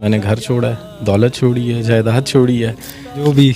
मैंने घर छोड़ा है दौलत छोड़ी है जायदाद छोड़ी है जो भी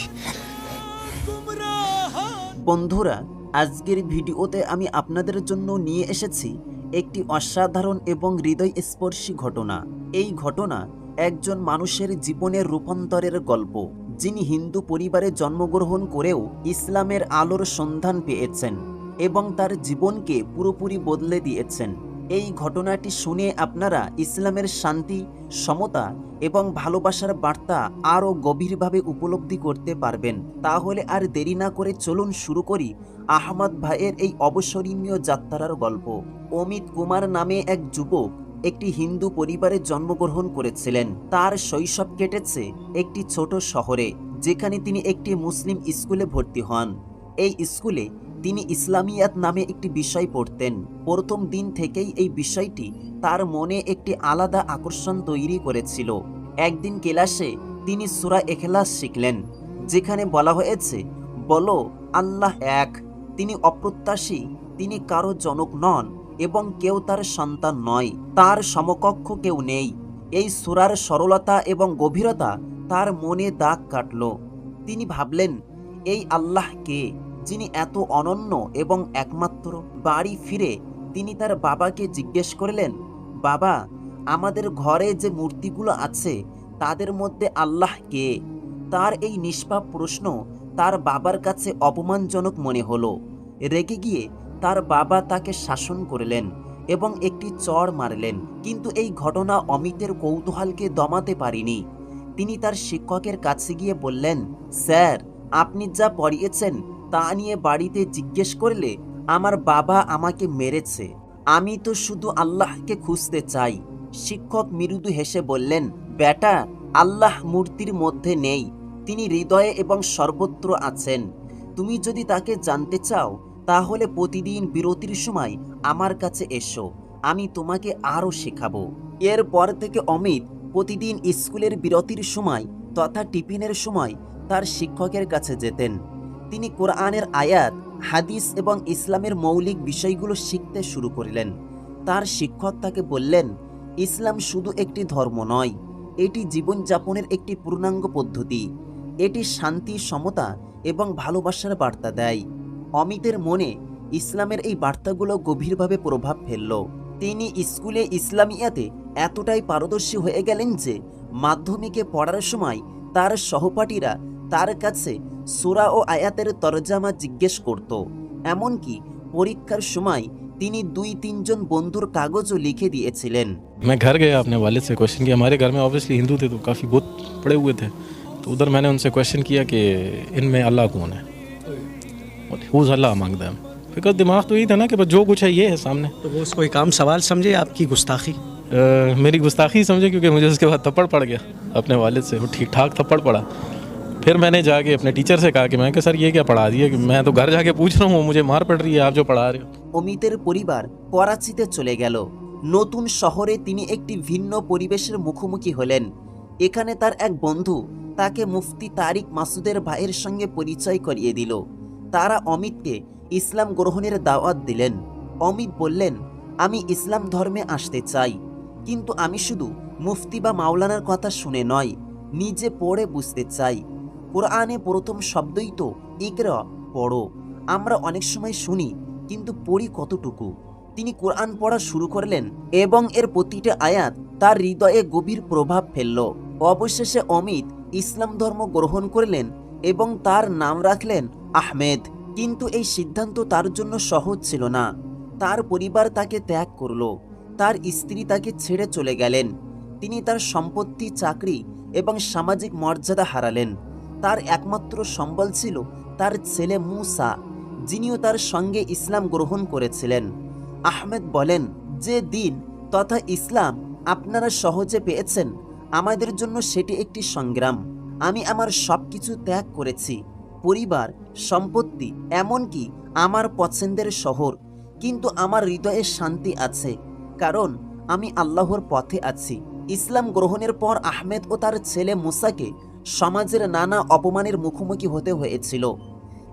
বন্ধুরা আজকের ভিডিওতে আমি আপনাদের জন্য নিয়ে এসেছি একটি অসাধারণ এবং হৃদয়স্পর্শী ঘটনা এই ঘটনা একজন মানুষের জীবনের রূপান্তরের গল্প যিনি হিন্দু পরিবারে জন্মগ্রহণ করেও ইসলামের আলোর সন্ধান পেয়েছেন এবং তার জীবনকে পুরোপুরি বদলে দিয়েছেন এই ঘটনাটি শুনে আপনারা ইসলামের শান্তি, সমতা এবং ভালোবাসার বার্তা আরও গভীরভাবে উপলব্ধি করতে পারবেন। তাহলে আর দেরি না করে চলুন শুরু করি আহমদ ভাইয়ের এই অবসরণীয় যাত্রার গল্প। অমিত কুমার নামে এক যুবক একটি হিন্দু পরিবারে জন্মগ্রহণ করেছিলেন। তার শৈশব কেটেছে একটি ছোট শহরে, যেখানে তিনি একটি মুসলিম স্কুলে ভর্তি হন। এই স্কুলে তিনি ইসলামিয়াত নামে একটি বিষয় পড়তেন। প্রথম দিন থেকেই এই বিষয়টি তার মনে একটি আলাদা আকর্ষণ তৈরি করেছিল। একদিন ক্লাসে তিনি সুরা এখলাস শিখলেন, যেখানে বলা হয়েছে, বলো, আল্লাহ এক। তিনি অপ্রত্যাশী, তিনি কারও জনক নন এবং কেউ তার সন্তান নয়, তার সমকক্ষ কেউ নেই। এই সুরার সরলতা এবং গভীরতা তার মনে দাগ কাটল। তিনি ভাবলেন, এই আল্লাহ কে? যিনি এত অনন্য এবং একমাত্র বাড়ি ফিরে তিনি তার বাবাকে জিজ্ঞেস করলেন, বাবা, আমাদের ঘরে যে মূর্তিগুলো আছে, তাদের মধ্যে আল্লাহ কে? তার এই নিষ্পাপ প্রশ্ন তার বাবার কাছে অপমানজনক মনে হলো। রেগে গিয়ে তার বাবা তাকে শাসন করলেন এবং একটি চড় মারলেন, কিন্তু এই ঘটনা অমিতের কৌতূহলকে দমাতে পারিনি। তিনি তার শিক্ষকের কাছে গিয়ে বললেন, স্যার, আপনি যা পড়িয়েছেন তা নিয়ে বাড়িতে জিজ্ঞেস করলে, আমার বাবা আমাকে মেরেছে। আমি তো শুধু আল্লাহকে খুঁজতে চাই। শিক্ষক মৃদু হেসে বললেন, বেটা, আল্লাহ মূর্তির মধ্যে নেই। তিনি হৃদয়ে এবং সর্বত্র আছেন। তুমি যদি তাকে জানতে চাও, তাহলে প্রতিদিন বিরতির সময় আমার কাছে এসো। আমি তোমাকে আরও শেখাবো। এরপর থেকে অমিত প্রতিদিন স্কুলের বিরতির সময় তথা টিফিনের সময় তার শিক্ষকের কাছে যেতেন। তিনি কোরআনের আয়াত, হাদিস এবং ইসলামের মৌলিক বিষয়গুলো শিখতে শুরু করলেন। তার শিক্ষক তাকে বললেন, ইসলাম শুধু একটি ধর্ম নয়, এটি জীবনযাপনের একটি পূর্ণাঙ্গ পদ্ধতি। এটি শান্তি, সমতা এবং ভালোবাসার বার্তা দেয়। অমিতের মনে ইসলামের এই বার্তাগুলো গভীরভাবে প্রভাব ফেলল। তিনি স্কুলে ইসলামিয়াতে এতটাই পারদর্শী হয়ে গেলেন যে মাধ্যমিকে পড়ার সময় তার সহপাঠীরা তার কাছে সুরা ও আয়াতের তরজামা জিজ্ঞেস করত এমনকি পরীক্ষার সময় তিনি দুই তিনজন বন্ধুর কাগজও লিখে দিয়েছিলেন मैं घर गया अपने वालिद से क्वेश्चन किया हमारे घर में ऑब्वियसली हिंदू थे तो काफ़ी बुत पड़े हुए थे तो उधर मैंने उनसे क्वेश्चन किया कि इनमें अल्लाह कौन है हुज अल्लाह मांग दैम बिकॉज दिमाग तो यही था ना कि बस जो कुछ है ये है सामने तो वो उसको एक आम सवाल समझे आपकी गुस्ताखी अ, मेरी गुस्ताखी समझे क्योंकि मुझे उसके बाद थप्पड़ पड़ गया अपने वालिद से वो ठीक ठाक थप्पड़ पड़ा फिर मैंने जाके अपने टीचर से कहा कि मैं कि सर ये क्या पढ़ा दिया कि मैं तो घर जाके पूछ रहा हूँ मुझे मार पड़ रही है आप जो पढ़ा रहे हो অমিতের পরিবার করাচিতে চলে গেল নতুন শহরে তিনি একটি ভিন্ন পরিবেশের মুখোমুখি হলেন এখানে তার এক বন্ধু তাকে মুফতি তারিক মাসুদের ভাইয়ের সঙ্গে পরিচয় করিয়ে দিল তারা অমিতকে ইসলাম গ্রহণের দাওয়াত দিলেন অমিত বললেন আমি ইসলাম ধর্মে আসতে চাই কিন্তু আমি শুধু মুফতি বা মাওলানার কথা শুনে নয় নিজে পড়ে বুঝতে চাই কোরআনে প্রথম শব্দই তো ইকরা, পড়ো। আমরা অনেক সময় শুনি, কিন্তু পড়ি কতটুকু? তিনি কোরআন পড়া শুরু করলেন এবং এর প্রতিটা আয়াত তার হৃদয়ে গভীর প্রভাব ফেলল। অবশেষে অমিত ইসলাম ধর্ম গ্রহণ করলেন এবং তার নাম রাখলেন আহমেদ। কিন্তু এই সিদ্ধান্ত তার জন্য সহজ ছিল না। তার পরিবার তাকে ত্যাগ করল। তার স্ত্রী তাকে ছেড়ে চলে গেলেন। তিনি তার সম্পত্তি, চাকরি এবং সামাজিক মর্যাদা হারালেন। তার একমাত্র সম্বল ছিল তার ছেলে মুসা, যিনিও তার সঙ্গে ইসলাম গ্রহণ করেছিলেন। আহমেদ বলেন, যে দিন তথা ইসলাম আপনারা সহজে পেয়েছেন, আমাদের জন্য সেটি একটি সংগ্রাম। আমি আমার সব কিছু ত্যাগ করেছি, পরিবার, সম্পত্তি, এমনকি আমার পছন্দের শহর। কিন্তু আমার হৃদয়ে শান্তি আছে, কারণ আমি আল্লাহর পথে আছি। ইসলাম গ্রহণের পর আহমেদ ও তার ছেলে মুসাকে সমাজের নানা অপমানের মুখোমুখি হতে হয়েছিল।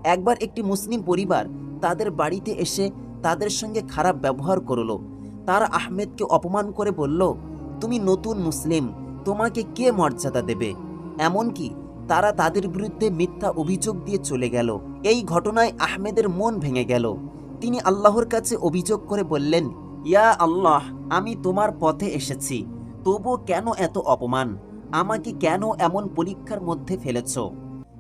একবার একটি মুসলিম পরিবার তাদের বাড়িতে এসে তাদের সঙ্গে খারাপ ব্যবহার করল। তারা আহমেদকে অপমান করে বলল, তুমি নতুন মুসলিম, তোমাকে কে মর্যাদা দেবে? এমনকি তারা তাদের বিরুদ্ধে মিথ্যা অভিযোগ দিয়ে চলে গেল। এই ঘটনায় আহমেদের মন ভেঙে গেল। তিনি আল্লাহর কাছে অভিযোগ করে বললেন, ইয়া আল্লাহ, আমি তোমার পথে এসেছি। তবু কেন এত অপমান? আমাকে কেন এমন পরীক্ষার মধ্যে ফেলেছ?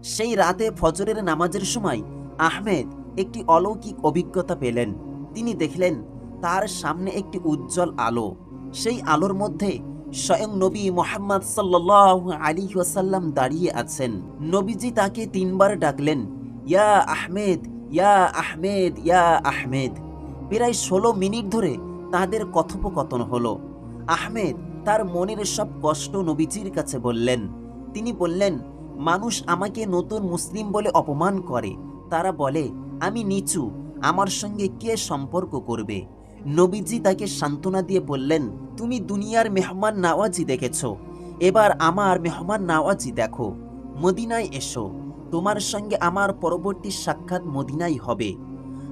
সেই রাতে ফজরের নামাজের সময় আহমেদ একটি অলৌকিক অভিজ্ঞতা পেলেন। তিনি দেখলেন, তার সামনে একটি উজ্জ্বল আলো। সেই আলোর মধ্যে স্বয়ং নবী মোহাম্মদ সাল্লাহ আলী ওয়াসাল্লাম দাঁড়িয়ে আছেন। নবীজি তাকে তিনবার ডাকলেন, ইয়া আহমেদ ইয়া আহমেদ ইয়া আহমেদ। প্রায় ষোলো মিনিট ধরে তাদের কথোপকথন হলো। আহমেদ তার মনের সব কষ্ট নবীজির কাছে বললেন। তিনি বললেন, মানুষ আমাকে নতুন মুসলিম বলে অপমান করে। তারা বলে, আমি নিচু, আমার সঙ্গে কে সম্পর্ক করবে? নবীজি তাকে সান্ত্বনা দিয়ে বললেন, তুমি দুনিয়ার মেহমান নাওয়াজি দেখেছ। এবার আমার মেহমান নাওয়াজি দেখো। মদিনায় এসো। তোমার সঙ্গে আমার পরবর্তী সাক্ষাৎ মদিনাই হবে।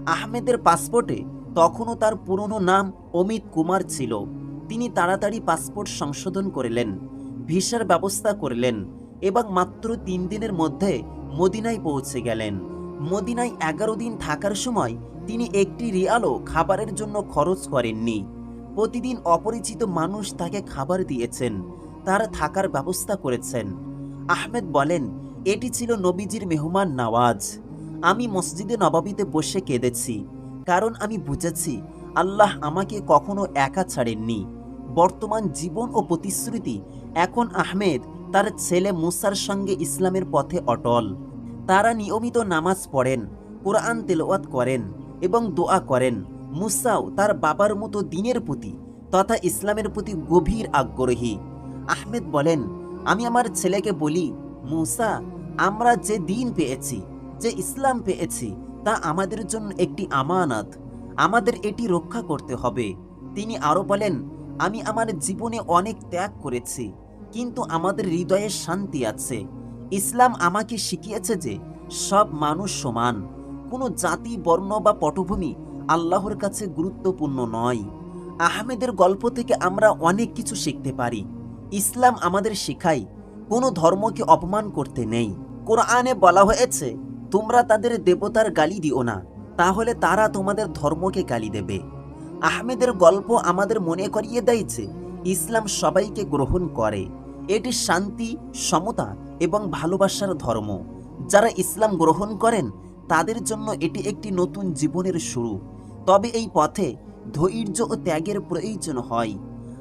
আহমেদের পাসপোর্টে তখনও তার পুরনো নাম অমিত কুমার ছিল। তিনি তাড়াতাড়ি পাসপোর্ট সংশোধন করলেন, ভিসার ব্যবস্থা করলেন এবং মাত্র তিন দিনের মধ্যে মদিনায় পৌঁছে গেলেন। মদিনায় এগারো দিন থাকার সময় তিনি একটি রিয়ালও খাবারের জন্য খরচ করেননি। প্রতিদিন অপরিচিত মানুষ তাকে খাবার দিয়েছেন, তার থাকার ব্যবস্থা করেছেন। আহমেদ বলেন, এটি ছিল নবীজির মেহমান নওয়াজ। আমি মসজিদে নবাবিতে বসে কেঁদেছি, কারণ আমি বুঝেছি আল্লাহ আমাকে কখনো একা ছাড়েননি। বর্তমান জীবন ও প্রতিশ্রুতি। এখন আহমেদ তার ছেলে মুসার সঙ্গে ইসলামের পথে অটল। তারা নিয়মিত নামাজ পড়েন, কোরআন তেলাওয়াত করেন এবং দোয়া করেন। মুসাও তার বাবার মতো দিনের প্রতি তথা ইসলামের প্রতি গভীর আগ্রহী। আহমেদ বলেন, আমি আমার ছেলেকে বলি, মুসা, আমরা যে দিন পেয়েছি, যে ইসলাম পেয়েছি, তা আমাদের জন্য একটি আমানত। আমাদের এটি রক্ষা করতে হবে। তিনি আরও বলেন আমি আমার জীবনে অনেক ত্যাগ করেছি, কিন্তু আমাদের হৃদয়ে শান্তি আছে। ইসলাম আমাকে শিখিয়েছে যে সব মানুষ সমান। কোনো জাতি, বর্ণ বা পটভূমি আল্লাহর কাছে গুরুত্বপূর্ণ নয়। আহমেদের গল্প থেকে আমরা অনেক কিছু শিখতে পারি। ইসলাম আমাদের শেখায়, কোনো ধর্মকে অপমান করতে নেই। কোরআনে বলা হয়েছে, তোমরা তাদের দেবতার গালি দিও না, তাহলে তারা তোমাদের ধর্মকে গালি দেবে। আহমেদের গল্প আমাদের মনে করিয়ে দেয় যে, ইসলাম সবাইকে গ্রহণ করে। এটি শান্তি, সমতা এবং ভালোবাসার ধর্ম। যারা ইসলাম গ্রহণ করেন, তাদের জন্য এটি একটি নতুন জীবনের শুরু। তবে এই পথে ধৈর্য ও ত্যাগের প্রয়োজন হয়।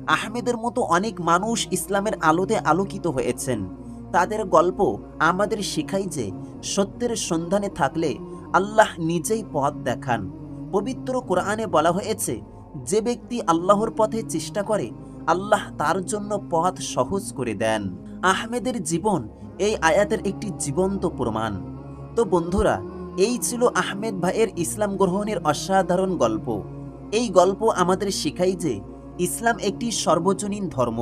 আহমেদের মতো অনেক মানুষ ইসলামের আলোতে আলোকিত হয়েছেন। তাদের গল্প আমাদের শেখায় যে, সত্যের সন্ধানে থাকলে আল্লাহ নিজেই পথ দেখান। পবিত্র কোরআনে বলা হয়েছে, যে ব্যক্তি আল্লাহর পথে চেষ্টা করে, আল্লাহ তার জন্য পথ সহজ করে দেন। আহমেদের জীবন এই আয়াতের একটি জীবন্ত প্রমাণ। তো বন্ধুরা, এই ছিল আহমেদ ভাইয়ের ইসলাম গ্রহণের অসাধারণ গল্প। এই গল্প আমাদের শেখায় যে, ইসলাম একটি সর্বজনীন ধর্ম,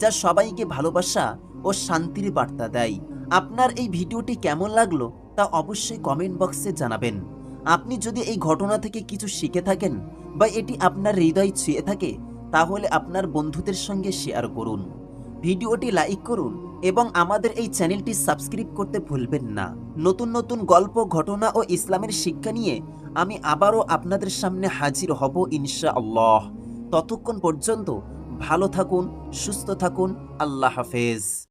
যা সবাইকে ভালোবাসা ও শান্তির বার্তা দেয়। আপনার এই ভিডিওটি কেমন লাগল তা অবশ্যই কমেন্ট বক্সে জানাবেন। আপনি যদি এই ঘটনা থেকে কিছু শিখে থাকেন বা এটি আপনার হৃদয় ছুঁয়ে থাকে, তাহলে আপনার বন্ধুদের সঙ্গে শেয়ার করুন। ভিডিওটি লাইক করুন এবং আমাদের এই চ্যানেলটি সাবস্ক্রাইব করতে ভুলবেন না। নতুন নতুন গল্প, ঘটনা ও ইসলামের শিক্ষা নিয়ে আমি আবারও আপনাদের সামনে হাজির হব ইনশাআল্লাহ। ততক্ষণ পর্যন্ত ভালো থাকুন, সুস্থ থাকুন, আল্লাহ হাফেজ।